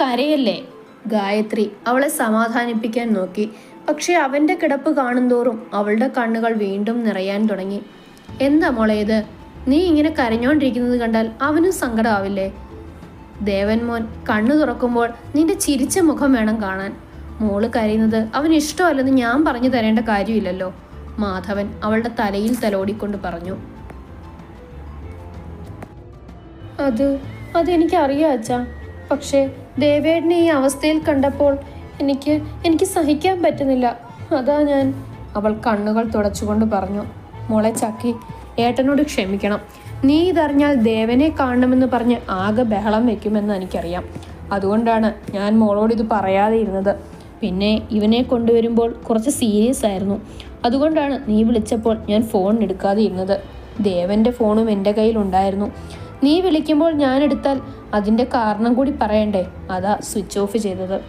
കരയല്ലേ? ഗായത്രി അവളെ സമാധാനിപ്പിക്കാൻ നോക്കി. പക്ഷെ അവന്റെ കിടപ്പ് കാണുന്തോറും അവളുടെ കണ്ണുകൾ വീണ്ടും നിറയാൻ തുടങ്ങി. എന്താ മോളെ ഇത്? നീ ഇങ്ങനെ കരഞ്ഞോണ്ടിരിക്കുന്നത് കണ്ടാൽ അവനും സങ്കടമാവില്ലേ ദേവൻമോൻ കണ്ണു തുറക്കുമ്പോൾ നിന്റെ ചിരിച്ച മുഖം വേണം കാണാൻ. മോൾ കരയുന്നത് അവൻ ഇഷ്ടമല്ലെന്ന് ഞാൻ പറഞ്ഞു തരേണ്ട കാര്യമില്ലല്ലോ മാധവൻ അവളുടെ തലയിൽ തലോടിക്കൊണ്ട് പറഞ്ഞു. അത് അതെനിക്കറിയാം അച്ഛാ. പക്ഷേ ദേവേടിനെ ഈ അവസ്ഥയിൽ കണ്ടപ്പോൾ എനിക്ക് എനിക്ക് സഹിക്കാൻ പറ്റുന്നില്ല. അതാ ഞാൻ. അവൾ കണ്ണുകൾ തുടച്ചുകൊണ്ട് പറഞ്ഞു മോളെ ചക്കി ഏട്ടനോട് ക്ഷമിക്കണം. നീ ഇതറിഞ്ഞാൽ ദേവനെ കാണണമെന്ന് പറഞ്ഞ് ആകെ ബഹളം വെക്കുമെന്ന് എനിക്കറിയാം. അതുകൊണ്ടാണ് ഞാൻ മോളോട് ഇത് പറയാതെ ഇരുന്നത്. പിന്നെ ഇവനെ കൊണ്ടുവരുമ്പോൾ കുറച്ച് സീരിയസ് ആയിരുന്നു. അതുകൊണ്ടാണ് നീ വിളിച്ചപ്പോൾ ഞാൻ ഫോൺ എടുക്കാതെ ഇരുന്നത്. ദേവന്റെ ഫോണും എന്റെ കയ്യിലുണ്ടായിരുന്നു നീ വിളിക്കുമ്പോൾ ഞാൻ എടുത്താൽ അതിന്റെ കാരണം കൂടി പറയണ്ടേ? അതാ സ്വിച്ച് ഓഫ് ചെയ്തത്.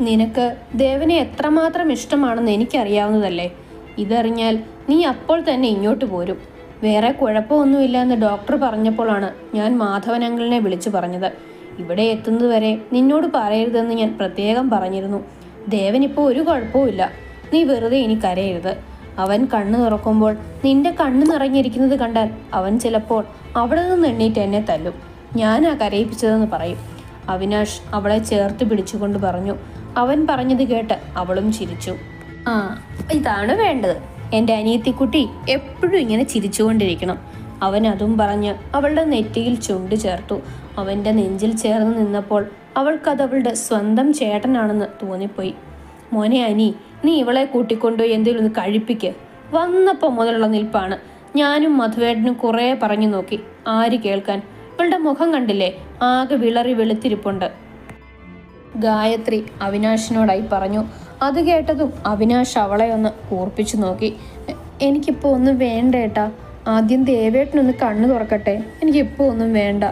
നിനക്ക് ദേവനെ എത്രമാത്രം ഇഷ്ടമാണെന്ന് എനിക്കറിയാവുന്നതല്ലേ? ഇതറിഞ്ഞാൽ നീ അപ്പോൾ തന്നെ ഇങ്ങോട്ട് പോരും. വേറെ കുഴപ്പമൊന്നുമില്ല എന്ന് ഡോക്ടർ പറഞ്ഞപ്പോഴാണ് ഞാൻ മാധവൻ അങ്കിളിനെ വിളിച്ചു പറഞ്ഞത്. ഇവിടെ എത്തുന്നതുവരെ നിന്നോട് പറയരുതെന്ന് ഞാൻ പ്രത്യേകം പറഞ്ഞിരുന്നു. ദേവനിപ്പോൾ ഒരു കുഴപ്പവുമില്ല. നീ വെറുതെ ഇനി കരയരുത്. അവൻ കണ്ണു തുറക്കുമ്പോൾ നിന്റെ കണ്ണ് നിറഞ്ഞിരിക്കുന്നത് കണ്ടാൽ അവൻ ചിലപ്പോൾ അവിടെ നിന്ന് എണ്ണീറ്റ് എന്നെ തല്ലും. ഞാൻ ആ കരയിപ്പിച്ചതെന്ന് പറയും. അവിനാഷ് അവളെ ചേർത്ത് പിടിച്ചുകൊണ്ട് പറഞ്ഞു. അവൻ പറഞ്ഞത് കേട്ട് അവളും ചിരിച്ചു. ആ ഇതാണ് വേണ്ടത്. എന്റെ അനിയത്തിക്കുട്ടി എപ്പോഴും ഇങ്ങനെ ചിരിച്ചുകൊണ്ടിരിക്കണം. അവൻ അതും പറഞ്ഞ് അവളുടെ നെറ്റിയിൽ ചുണ്ട് ചേർത്തു. അവന്റെ നെഞ്ചിൽ ചേർന്ന് നിന്നപ്പോൾ അവൾക്കത് അവളുടെ സ്വന്തം ചേട്ടനാണെന്ന് തോന്നിപ്പോയി. മോനെ അനി നീ ഇവളെ കൂട്ടിക്കൊണ്ടുപോയി എന്തേലും ഒന്ന് കഴിപ്പിക്ക്. വന്നപ്പോൾ മുതലുള്ള നിൽപ്പാണ്. ഞാനും മധുവേട്ടനും കുറേ പറഞ്ഞു നോക്കി. ആര് കേൾക്കാൻ? ഇവളുടെ മുഖം കണ്ടില്ലേ? ആകെ വിളറി വെളുത്തിരിപ്പുണ്ട്. ഗായത്രി അവിനാശിനോടായി പറഞ്ഞു. അത് കേട്ടതും അവിനാശ് അവളെ ഒന്ന് കൂർപ്പിച്ചു നോക്കി. എനിക്കിപ്പോൾ എനിക്കിപ്പോ ഒന്നും വേണ്ട ഏട്ടാ. ആദ്യം ദേവേട്ടനൊന്ന് കണ്ണു തുറക്കട്ടെ. എനിക്കിപ്പോ ഒന്നും വേണ്ട.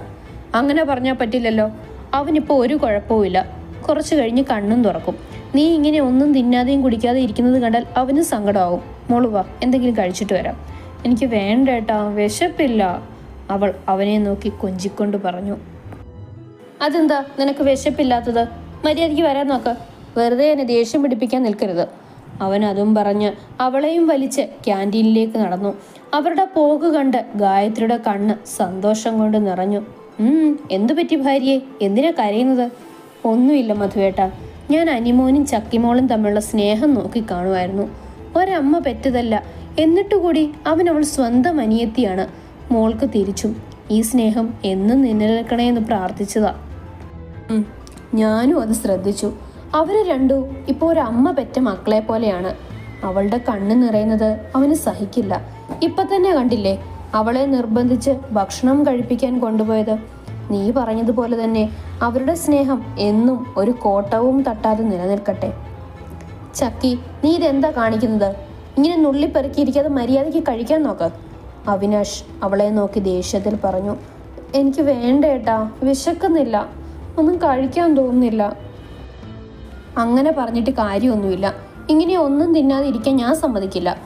അങ്ങനെ പറഞ്ഞാൽ പറ്റില്ലല്ലോ. അവനിപ്പോൾ ഒരു കുഴപ്പവുമില്ല. കുറച്ച് കഴിഞ്ഞ് കണ്ണും തുറക്കും. നീ ഇങ്ങനെ ഒന്നും തിന്നാതെയും കുടിക്കാതെ ഇരിക്കുന്നത് കണ്ടാൽ അവന് സങ്കടമാകും. മോൾ എന്തെങ്കിലും കഴിച്ചിട്ട് വരാം. എനിക്ക് വേണ്ട ഏട്ടാ വിശപ്പില്ല. അവൾ അവനെ നോക്കി കൊഞ്ചിക്കൊണ്ട് പറഞ്ഞു. അതെന്താ നിനക്ക് വിശപ്പില്ലാത്തത്? മര്യാദയ്ക്ക് വരാൻ നോക്ക്. വെറുതെ എന്നെ ദേഷ്യം പിടിപ്പിക്കാൻ നിൽക്കരുത്. അവൻ അതും പറഞ്ഞ് അവളെയും വലിച്ച് ക്യാന്റീനിലേക്ക് നടന്നു. അവരുടെ പോക്ക് കണ്ട് ഗായത്രിയുടെ കണ്ണ് സന്തോഷം കൊണ്ട് നിറഞ്ഞു. എന്തു പറ്റി ഭാര്യയെ? എന്തിനാ കരയുന്നത്? ഒന്നുമില്ല മധുവേട്ട. ഞാൻ അനിമോനും ചക്കിമോളും തമ്മിലുള്ള സ്നേഹം നോക്കി കാണുമായിരുന്നു. ഒരമ്മ പെറ്റതല്ല. എന്നിട്ടുകൂടി അവൻ അവൾ സ്വന്തം അനിയത്തിയാണ്. മോൾക്ക് തിരിച്ചും ഈ സ്നേഹം എന്നും നിലനിൽക്കണേ എന്ന് പ്രാർത്ഥിച്ചതാ. ഞാനും അത് ശ്രദ്ധിച്ചു. അവർ രണ്ടു ഇപ്പോൾ ഒരമ്മ പെറ്റ മക്കളെ പോലെയാണ്. അവളുടെ കണ്ണ് നിറയുന്നത് അവന് സഹിക്കില്ല. ഇപ്പൊ തന്നെ കണ്ടില്ലേ? അവളെ നിർബന്ധിച്ച് ഭക്ഷണം കഴിപ്പിക്കാൻ കൊണ്ടുപോയത്. നീ പറഞ്ഞതുപോലെ തന്നെ അവരുടെ സ്നേഹം എന്നും ഒരു കോട്ടവും തട്ടാതെ നിലനിൽക്കട്ടെ. ചക്കി നീ ഇതെന്താ കാണിക്കുന്നത്? ഇങ്ങനെ നുള്ളിപ്പെറുക്കിയിരിക്കാതെ മര്യാദയ്ക്ക് കഴിക്കാൻ നോക്ക്. അവിനാഷ് അവളെ നോക്കി ദേഷ്യത്തിൽ പറഞ്ഞു എനിക്ക് വേണ്ട ഏട്ടാ വിശക്കുന്നില്ല ഒന്നും കഴിക്കാൻ തോന്നുന്നില്ല. അങ്ങനെ പറഞ്ഞിട്ട് കാര്യമൊന്നുമില്ല. ഇങ്ങനെ ഒന്നും തിന്നാതെ ഇരിക്കാൻ ഞാൻ സമ്മതിക്കില്ല.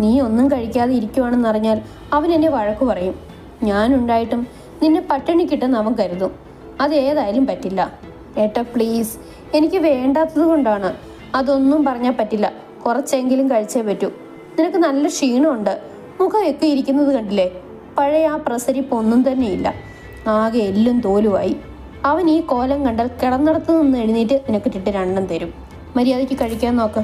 നീ ഒന്നും കഴിക്കാതെ ഇരിക്കുവാണെന്നറിഞ്ഞാൽ അവൻ എന്നെ വഴക്കു പറയും. ഞാനുണ്ടായിട്ടും നിന്നെ പട്ടിണി കിട്ടുന്ന അവൻ കരുതും. അത് ഏതായാലും പറ്റില്ല. ഏട്ടാ പ്ലീസ് എനിക്ക് വേണ്ടാത്തത് കൊണ്ടാണ്. അതൊന്നും പറഞ്ഞാൽ പറ്റില്ല. കുറച്ചെങ്കിലും കഴിച്ചേ പറ്റൂ. നിനക്ക് നല്ല ക്ഷീണമുണ്ട്. മുഖമൊക്കെ ഇരിക്കുന്നത് കണ്ടില്ലേ? പഴയ ആ പ്രസരിപ്പ് ഒന്നും തന്നെയില്ല. ആകെ എല്ലും തോലുമായി അവൻ ഈ കോലം കണ്ടാൽ കിടന്നിടത്ത് നിന്ന് എഴുന്നേറ്റ് നിനക്കിട്ടിട്ട് രണ്ടും തരും. മര്യാദയ്ക്ക് കഴിക്കാൻ നോക്ക്.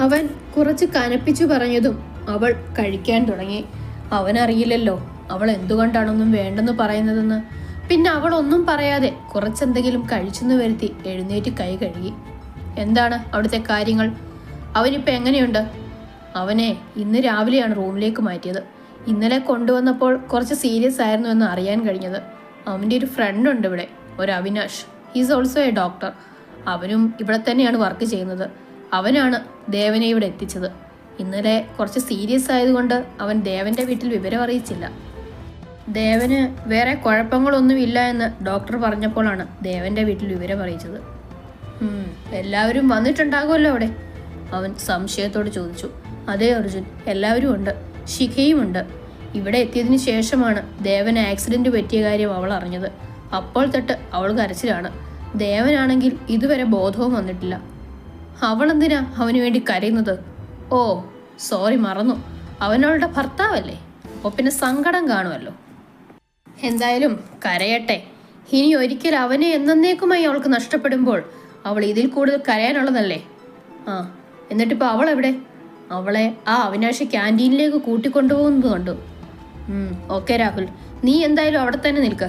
അവൻ കുറച്ച് കനപ്പിച്ചു പറഞ്ഞതും അവൾ കഴിക്കാൻ തുടങ്ങി. അവനറിയില്ലല്ലോ. അവൾ എന്തുകൊണ്ടാണൊന്നും വേണ്ടെന്ന് പറയുന്നതെന്ന്. പിന്നെ അവൾ ഒന്നും പറയാതെ കുറച്ചെന്തെങ്കിലും കഴിച്ചെന്ന് വരുത്തി എഴുന്നേറ്റ് കൈ കഴുകി. എന്താണ് അവിടുത്തെ കാര്യങ്ങൾ? അവനിപ്പോൾ എങ്ങനെയുണ്ട്? അവനെ ഇന്ന് രാവിലെയാണ് റൂമിലേക്ക് മാറ്റിയത്. ഇന്നലെ കൊണ്ടുവന്നപ്പോൾ കുറച്ച് സീരിയസ് ആയിരുന്നു എന്ന് അറിയാൻ കഴിഞ്ഞത്. അവന്റെ ഒരു ഫ്രണ്ട് ഉണ്ട് ഇവിടെ ഒരു Avinash. He's also a doctor അവനും ഇവിടെ തന്നെയാണ് വർക്ക് ചെയ്യുന്നത്. അവനാണ് ദേവനെ ഇവിടെ എത്തിച്ചത്. ഇന്നലെ കുറച്ച് സീരിയസ് ആയതുകൊണ്ട് അവൻ ദേവന്റെ വീട്ടിൽ വിവരം അറിയിച്ചില്ല. ദേവന് വേറെ കുഴപ്പങ്ങളൊന്നുമില്ല എന്ന് ഡോക്ടർ പറഞ്ഞപ്പോഴാണ് ദേവന്റെ വീട്ടിൽ വിവരം അറിയിച്ചത്. എല്ലാവരും വന്നിട്ടുണ്ടാകുമല്ലോ അവിടെ. അവൻ സംശയത്തോട് ചോദിച്ചു. അതെ അർജുൻ എല്ലാവരും ഉണ്ട്. ശിഖയും ഉണ്ട് ഇവിടെ എത്തിയതിന് ശേഷമാണ് ദേവന് ആക്സിഡന്റ് പറ്റിയ കാര്യം അവൾ അറിഞ്ഞത്. അപ്പോൾ തൊട്ട് അവൾ കരച്ചിലാണ്. ദേവനാണെങ്കിൽ ഇതുവരെ ബോധവും വന്നിട്ടില്ല. അവളെന്തിനാ അവന് വേണ്ടി കരയുന്നത്? ഓ സോറി മറന്നു. അവനവളുടെ ഭർത്താവല്ലേ? അപ്പോൾ പിന്നെ സങ്കടം കാണുമല്ലോ. എന്തായാലും കരയട്ടെ. ഇനി ഒരിക്കൽ അവനെ എന്നേക്കുമായി അവൾക്ക് നഷ്ടപ്പെടുമ്പോൾ അവൾ ഇതിൽ കൂടുതൽ കരയാനുള്ളതല്ലേ? ആ എന്നിട്ടിപ്പോൾ അവൾ എവിടെ അവളെ ആ അവിനാശി ക്യാന്റീനിലേക്ക് കൂട്ടിക്കൊണ്ടുപോകുന്നത് കണ്ടു. ഓക്കെ രാഹുൽ. നീ എന്തായാലും അവിടെ തന്നെ നിൽക്ക.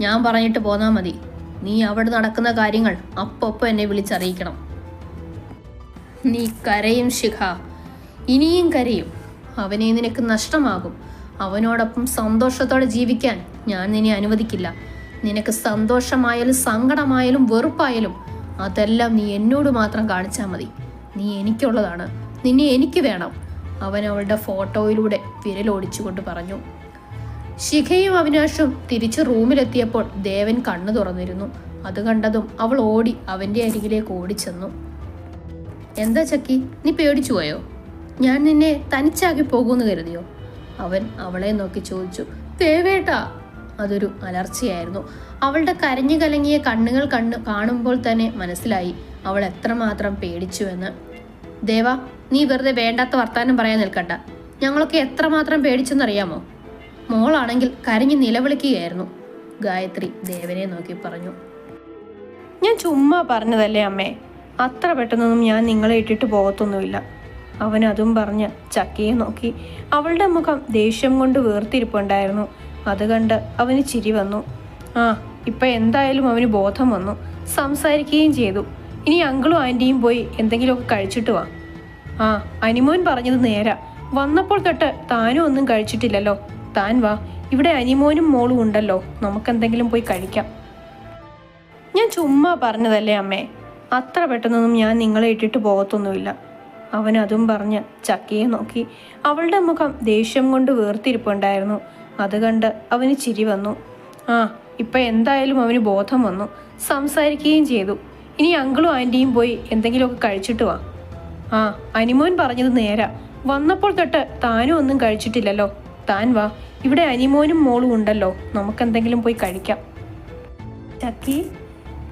ഞാൻ പറഞ്ഞിട്ട് പോന്നാ മതി. നീ അവിടെ നടക്കുന്ന കാര്യങ്ങൾ അപ്പൊപ്പം എന്നെ വിളിച്ചറിയിക്കണം. നീ കരയും ശിഖ. ഇനിയും കരയും. അവനെ നിനക്ക് നഷ്ടമാകും. അവനോടൊപ്പം സന്തോഷത്തോടെ ജീവിക്കാൻ ഞാൻ നിന്നെ അനുവദിക്കില്ല. നിനക്ക് സന്തോഷമായാലും സങ്കടമായാലും വെറുപ്പായാലും അതെല്ലാം നീ എന്നോട് മാത്രം കാണിച്ചാൽ മതി. നീ എനിക്കുള്ളതാണ്. നിന്നെ എനിക്ക് വേണം. അവൻ അവളുടെ ഫോട്ടോയിലൂടെ വിരലോടിച്ചുകൊണ്ട് പറഞ്ഞു. ശിഖയും അവിനാഷും തിരിച്ച് റൂമിലെത്തിയപ്പോൾ ദേവൻ കണ്ണു തുറന്നിരുന്നു. അത് കണ്ടതും അവൾ ഓടി അവന്റെ അരികിലേക്ക് ഓടിച്ചെന്നു. എന്താ ചക്കി? നീ പേടിച്ചു പോയോ? ഞാൻ നിന്നെ തനിച്ചാക്കി പോകുമെന്ന് കരുതിയോ? അവൻ അവളെ നോക്കി ചോദിച്ചു. ദേവേട്ടാ അതൊരു അലർച്ചയായിരുന്നു. അവളുടെ കരഞ്ഞു കലങ്ങിയ കണ്ണുകൾ കണ്ണു കാണുമ്പോൾ തന്നെ മനസ്സിലായി അവൾ എത്രമാത്രം പേടിച്ചുവെന്ന്. ദേവ നീ വെറുതെ വേണ്ടാത്ത വർത്താനം പറയാൻ നിൽക്കണ്ട. ഞങ്ങളൊക്കെ എത്രമാത്രം പേടിച്ചെന്നറിയാമോ? മോളാണെങ്കിൽ കരഞ്ഞു നിലവിളിക്കുകയായിരുന്നു. ഗായത്രി ദേവനെ നോക്കി പറഞ്ഞു. ഞാൻ ചുമ്മാ പറഞ്ഞതല്ലേ അമ്മേ? അത്ര പെട്ടെന്നൊന്നും ഞാൻ നിങ്ങളെ ഇട്ടിട്ട് പോകത്തൊന്നുമില്ല. അവൻ അതും പറഞ്ഞ് ചക്കയെ നോക്കി. അവളുടെ മുഖം ദേഷ്യം കൊണ്ട് വീർത്തിരിപ്പുണ്ടായിരുന്നു അത് കണ്ട് അവന് ചിരി വന്നു. ആ ഇപ്പം എന്തായാലും അവന് ബോധം വന്നു. സംസാരിക്കുകയും ചെയ്തു. ഇനി അങ്കിളും ആന്റിയും പോയി എന്തെങ്കിലുമൊക്കെ കഴിച്ചിട്ട് വാ. ആ അനിമോൻ പറഞ്ഞത് നേരാ. വന്നപ്പോൾ തൊട്ട് താനും ഒന്നും കഴിച്ചിട്ടില്ലല്ലോ. താൻ വാ. ഇവിടെ അനിമോനും മോളും ഉണ്ടല്ലോ. നമുക്കെന്തെങ്കിലും പോയി കഴിക്കാം. ഞാൻ ചുമ്മാ പറഞ്ഞതല്ലേ അമ്മേ. അത്ര പെട്ടെന്നൊന്നും ഞാൻ നിങ്ങളെ ഇട്ടിട്ട് പോകത്തൊന്നുമില്ല. അവൻ അതും പറഞ്ഞ് ചക്കയെ നോക്കി. അവളുടെ മുഖം ദേഷ്യം കൊണ്ട് വീർത്തിരിപ്പുണ്ടായിരുന്നു അത് കണ്ട് അവന് ചിരി വന്നു. ആ ഇപ്പം എന്തായാലും അവന് ബോധം വന്നു. സംസാരിക്കുകയും ചെയ്തു. ഇനി അങ്കിളും ആന്റിയും പോയി എന്തെങ്കിലുമൊക്കെ കഴിച്ചിട്ട് വാ. ആ അനിമോൻ പറഞ്ഞത് നേരാ. വന്നപ്പോൾ തൊട്ട് താനും ഒന്നും കഴിച്ചിട്ടില്ലല്ലോ. താൻ വാ. ഇവിടെ അനിമോനും മോളും ഉണ്ടല്ലോ. നമുക്കെന്തെങ്കിലും പോയി കഴിക്കാം. ചക്കി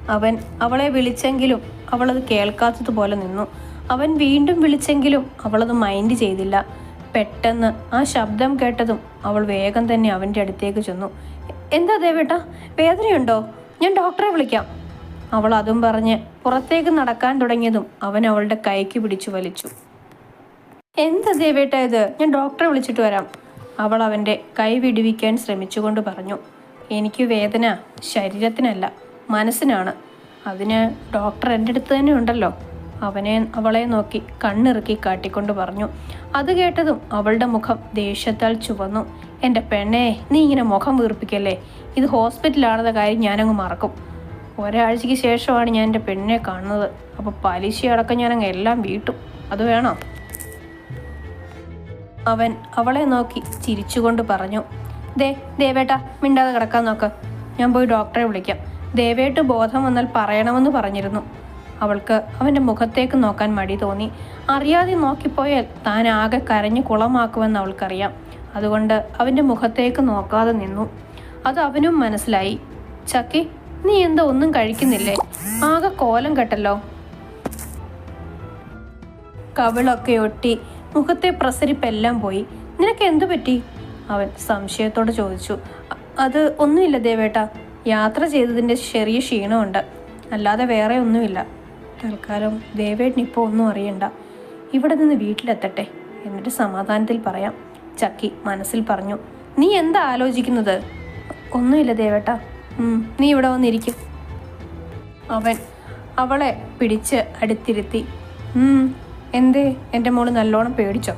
അവൻ അവളെ വിളിച്ചെങ്കിലും അവളത് കേൾക്കാത്തതുപോലെ നിന്നു. അവൻ വീണ്ടും വിളിച്ചെങ്കിലും അവളത് മൈൻഡ് ചെയ്തില്ല. പെട്ടെന്ന് ആ ശബ്ദം കേട്ടതും അവൾ വേഗം തന്നെ അവന്റെ അടുത്തേക്ക് ചെന്നു. എന്താ ദേവേട്ട? വേദനയുണ്ടോ? ഞാൻ ഡോക്ടറെ വിളിക്കാം. അവൾ അതും പറഞ്ഞ് പുറത്തേക്ക് നടക്കാൻ തുടങ്ങിയതും അവൻ അവളുടെ കൈക്ക് പിടിച്ചു വലിച്ചു. എന്താ ദേവേട്ട ഇത്? ഞാൻ ഡോക്ടറെ വിളിച്ചിട്ട് വരാം. അവൾ അവന്റെ കൈ വിടുവിക്കാൻ ശ്രമിച്ചുകൊണ്ട് പറഞ്ഞു. എനിക്ക് വേദന ശരീരത്തിനല്ല മനസ്സിനാണ്. അതിന് ഡോക്ടർ എന്റെ അടുത്ത് തന്നെ ഉണ്ടല്ലോ. അവനെ അവളെ നോക്കി കണ്ണിറുക്കി കാട്ടിക്കൊണ്ട് പറഞ്ഞു. അത് കേട്ടതും അവളുടെ മുഖം ദേഷ്യത്താൽ ചുവന്നു. എന്റെ പെണ്ണേ നീ ഇങ്ങനെ മുഖം വീർപ്പിക്കല്ലേ? ഇത് ഹോസ്പിറ്റലാണെന്ന കാര്യം ഞാനങ്ങ് മറക്കും. ഒരാഴ്ചയ്ക്ക് ശേഷമാണ് ഞാൻ എന്റെ പെണ്ണിനെ കാണുന്നത്. അപ്പോൾ പലിശ അടക്കം ഞാനങ്ങ് എല്ലാം വീട്ടും. അത് വേണോ? അവൻ അവളെ നോക്കി ചിരിച്ചുകൊണ്ട് പറഞ്ഞു. ദേ ദേവേട്ട മിണ്ടാതെ കിടക്കാൻ നോക്ക്. ഞാൻ പോയി ഡോക്ടറെ വിളിക്കാം. ദേവേട്ട് ബോധം വന്നാൽ പറയണമെന്ന് പറഞ്ഞിരുന്നു. അവൾക്ക് അവന്റെ മുഖത്തേക്ക് നോക്കാൻ മടി തോന്നി. അറിയാതെ നോക്കിപ്പോയാൽ താൻ ആകെ കരഞ്ഞു കുളമാക്കുമെന്ന് അവൾക്കറിയാം. അതുകൊണ്ട് അവന്റെ മുഖത്തേക്ക് നോക്കാതെ നിന്നു. അത് അവനും മനസ്സിലായി. ചക്കി നീ എന്താ ഒന്നും കഴിക്കുന്നില്ലേ? ആകെ കോലം കെട്ടല്ലോ. കവിളൊക്കെ ഒട്ടി മുഖത്തെ പ്രസരിപ്പെല്ലാം പോയി. നിനക്ക് എന്തു പറ്റി? അവൻ സംശയത്തോട് ചോദിച്ചു. അത് ഒന്നുമില്ല ദേവേട്ട. യാത്ര ചെയ്തതിന്റെ ചെറിയ ക്ഷീണമുണ്ട്. അല്ലാതെ വേറെ ഒന്നുമില്ല. തൽക്കാലം ദേവേട്ടൻ ഇപ്പോൾ ഒന്നും അറിയണ്ട. ഇവിടെ നിന്ന് വീട്ടിലെത്തട്ടെ. എന്നിട്ട് സമാധാനത്തിൽ പറയാം. ചക്കി മനസ്സിൽ പറഞ്ഞു നീ എന്താ ആലോചിക്കുന്നത്? ഒന്നുമില്ല ദേവേട്ട. നീ ഇവിടെ വന്നിരിക്കും. അവൻ അവളെ പിടിച്ച് അടുത്തിരുത്തി എന്തേ? എന്റെ മോൾ നല്ലോണം പേടിച്ചോ?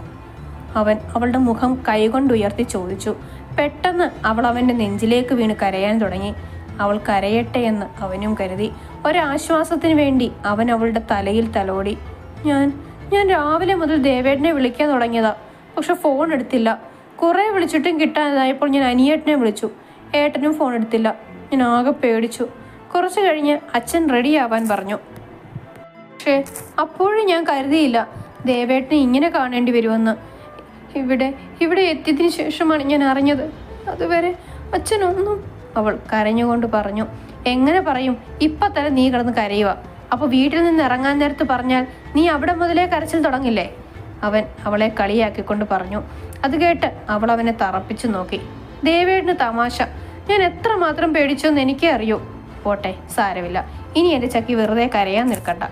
അവൻ അവളുടെ മുഖം കൈകൊണ്ട് ഉയർത്തി ചോദിച്ചു. പെട്ടെന്ന് അവൾ അവന്റെ നെഞ്ചിലേക്ക് വീണ് കരയാൻ തുടങ്ങി. അവൾ കരയട്ടെ എന്ന് അവനും കരുതി. ഒരാശ്വാസത്തിന് വേണ്ടി അവൻ അവളുടെ തലയിൽ തലോടി. ഞാൻ ഞാൻ രാവിലെ മുതൽ ദേവേട്ടനെ വിളിക്കാൻ തുടങ്ങിയതാ. പക്ഷെ ഫോൺ എടുത്തില്ല. കുറേ വിളിച്ചിട്ടും കിട്ടാനായപ്പോൾ ഞാൻ അനിയേട്ടനെ വിളിച്ചു. ഏട്ടനും ഫോൺ എടുത്തില്ല. ഞാൻ ആകെ പേടിച്ചു. കുറച്ച് കഴിഞ്ഞ് അച്ഛൻ റെഡിയാവാൻ പറഞ്ഞു. പക്ഷേ അപ്പോഴും ഞാൻ കരുതിയില്ല ദേവേട്ടനെ ഇങ്ങനെ കാണേണ്ടി വരുമെന്ന്. ഇവിടെ ഇവിടെ എത്തിയതിനു ശേഷമാണ് ഞാൻ അറിഞ്ഞത്. അതുവരെ അച്ഛനൊന്നും അവൾ കരഞ്ഞുകൊണ്ട് പറഞ്ഞു എങ്ങനെ പറയും? ഇപ്പൊ തന്നെ നീ കിടന്ന് കരയുക. അപ്പൊ വീട്ടിൽ നിന്ന് ഇറങ്ങാൻ നേരത്ത് പറഞ്ഞാൽ നീ അവിടെ മുതലേ കരച്ചിൽ തുടങ്ങില്ലേ? അവൻ അവളെ കളിയാക്കിക്കൊണ്ട് പറഞ്ഞു. അത് കേട്ട് അവൾ അവനെ തറപ്പിച്ചു നോക്കി. ദേവേടിന് തമാശ. ഞാൻ എത്ര എത്രമാത്രം പേടിച്ചോന്ന് എനിക്കേ അറിയൂ. പോട്ടെ സാരമില്ല. ഇനി എന്റെ ചക്കി വെറുതെ കരയാൻ നിൽക്കണ്ട.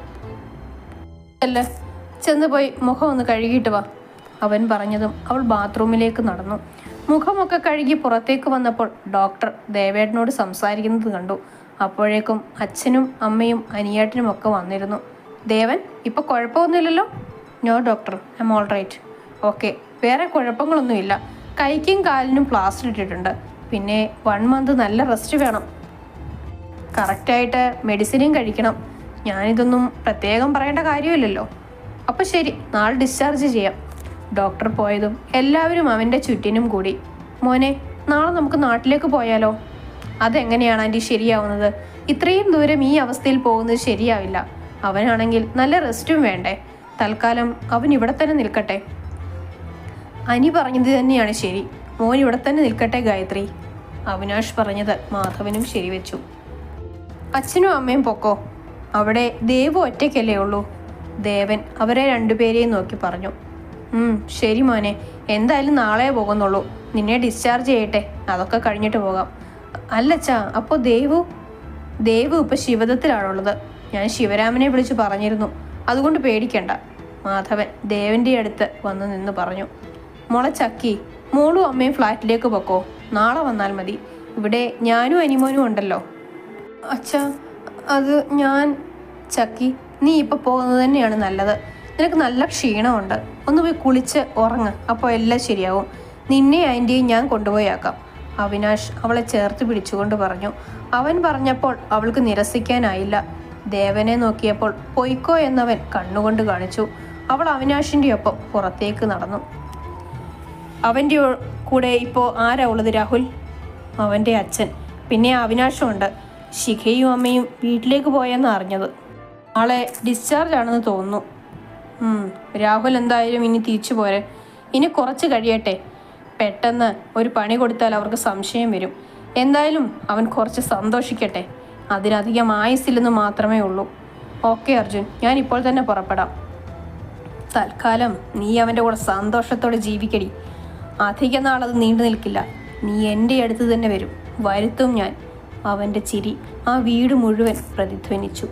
അല്ല ചെന്ന് പോയി മുഖം ഒന്ന് കഴുകിയിട്ട് വാ. അവൻ പറഞ്ഞതും അവൾ ബാത്റൂമിലേക്ക് നടന്നു. മുഖമൊക്കെ കഴുകി പുറത്തേക്ക് വന്നപ്പോൾ ഡോക്ടർ ദേവേട്ടനോട് സംസാരിക്കുന്നത് കണ്ടു. അപ്പോഴേക്കും അച്ഛനും അമ്മയും അനിയേട്ടനും ഒക്കെ വന്നിരുന്നു. ദേവൻ ഇപ്പൊ കുഴപ്പമൊന്നുമില്ലല്ലോ? No doctor. I all right. Okay. വേറെ കുഴപ്പങ്ങളൊന്നുമില്ല. കൈക്കും കാലിനും പ്ലാസ്റ്റർ ഇട്ടിട്ടുണ്ട്. പിന്നെ വൺ മന്ത് നല്ല റെസ്റ്റ് വേണം. കറക്റ്റായിട്ട് മെഡിസിനും കഴിക്കണം. ഞാനിതൊന്നും പ്രത്യേകം പറയേണ്ട കാര്യമില്ലല്ലോ. അപ്പോൾ ശരി. നാളെ ഡിസ്ചാർജ് ചെയ്യാം. ഡോക്ടർ പോയതും എല്ലാവരും അവന്റെ ചുറ്റിനും കൂടി. മോനെ നാളെ നമുക്ക് നാട്ടിലേക്ക് പോയാലോ? അതെങ്ങനെയാണ് ആന്റി ശരിയാവുന്നത്? ഇത്രയും ദൂരം ഈ അവസ്ഥയിൽ പോകുന്നത് ശരിയാവില്ല. അവനാണെങ്കിൽ നല്ല റെസ്റ്റും വേണ്ടേ? തൽക്കാലം അവൻ ഇവിടെ തന്നെ നിൽക്കട്ടെ. അനി പറഞ്ഞത് തന്നെയാണ് ശരി. മോൻ ഇവിടെ തന്നെ നിൽക്കട്ടെ ഗായത്രി. അവിനാഷ് പറഞ്ഞത് മാധവനും ശരിവെച്ചു. അച്ഛനും അമ്മയും പൊക്കോ? അവിടെ ദേവു ഒറ്റയ്ക്കല്ലേ ഉള്ളൂ? ദേവൻ അവരെ രണ്ടുപേരെയും നോക്കി പറഞ്ഞു. ശരി മോനെ. എന്തായാലും നാളെ പോകുന്നുള്ളൂ. നിന്നെ ഡിസ്ചാർജ് ചെയ്യട്ടെ. അതൊക്കെ കഴിഞ്ഞിട്ട് പോകാം. അല്ലച്ചാ അപ്പോൾ ദേവു? ദേവു ഇപ്പൊ ശിവദത്തിലാണുള്ളത്. ഞാൻ ശിവരാമനെ വിളിച്ച് പറഞ്ഞിരുന്നു. അതുകൊണ്ട് പേടിക്കണ്ട. മാധവൻ ദേവന്റെ അടുത്ത് വന്ന് നിന്ന് പറഞ്ഞു. മോളെ ചക്കി മോളും അമ്മയും ഫ്ലാറ്റിലേക്ക് പൊക്കോ. നാളെ വന്നാൽ മതി. ഇവിടെ ഞാനും അനിമോനും ഉണ്ടല്ലോ. അച്ഛാ അത് ഞാൻ ചക്കി നീ ഇപ്പൊ പോകുന്നത് തന്നെയാണ് നല്ലത്. നിനക്ക് നല്ല ക്ഷീണമുണ്ട്. ഒന്ന് പോയി കുളിച്ച് ഉറങ്ങ്. അപ്പോൾ എല്ലാം ശരിയാവും. നിന്നെ ആന്റിയും ഞാൻ കൊണ്ടുപോയാക്കാം. അവിനാഷ് അവളെ ചേർത്ത് പിടിച്ചുകൊണ്ട് പറഞ്ഞു. അവൻ പറഞ്ഞപ്പോൾ അവൾക്ക് നിരസിക്കാനായില്ല. ദേവനെ നോക്കിയപ്പോൾ പൊയ്ക്കോ എന്നവൻ കണ്ണുകൊണ്ട് കാണിച്ചു. അവൾ അവിനാഷിന്റെ ഒപ്പം പുറത്തേക്ക് നടന്നു. അവന്റെ കൂടെ ഇപ്പോൾ ആരാ ഉള്ളത് രാഹുൽ? അവന്റെ അച്ഛൻ. പിന്നെ അവിനാഷും ഉണ്ട്. ശിഖയും അമ്മയും വീട്ടിലേക്ക് പോയെന്ന് അറിഞ്ഞത്. ആളെ ഡിസ്ചാർജ് ആണെന്ന് തോന്നുന്നു. രാഹുൽ എന്തായാലും ഇനി തിരിച്ചു പോരെ. ഇനി കുറച്ച് കഴിയട്ടെ. പെട്ടെന്ന് ഒരു പണി കൊടുത്താൽ അവർക്ക് സംശയം വരും. എന്തായാലും അവൻ കുറച്ച് സന്തോഷിക്കട്ടെ. അതിനധികം ആയുസില്ലെന്ന് മാത്രമേ ഉള്ളൂ. ഓക്കെ അർജുൻ. ഞാൻ ഇപ്പോൾ തന്നെ പുറപ്പെടാം. തൽക്കാലം നീ അവന്റെ കൂടെ സന്തോഷത്തോടെ ജീവിക്കടി. അധിക നാളത് നീണ്ടു നിൽക്കില്ല. നീ എന്റെ അടുത്ത് തന്നെ വരും. വരുത്തും ഞാൻ. അവന്റെ ചിരി ആ വീട് മുഴുവൻ പ്രതിധ്വനിച്ചു.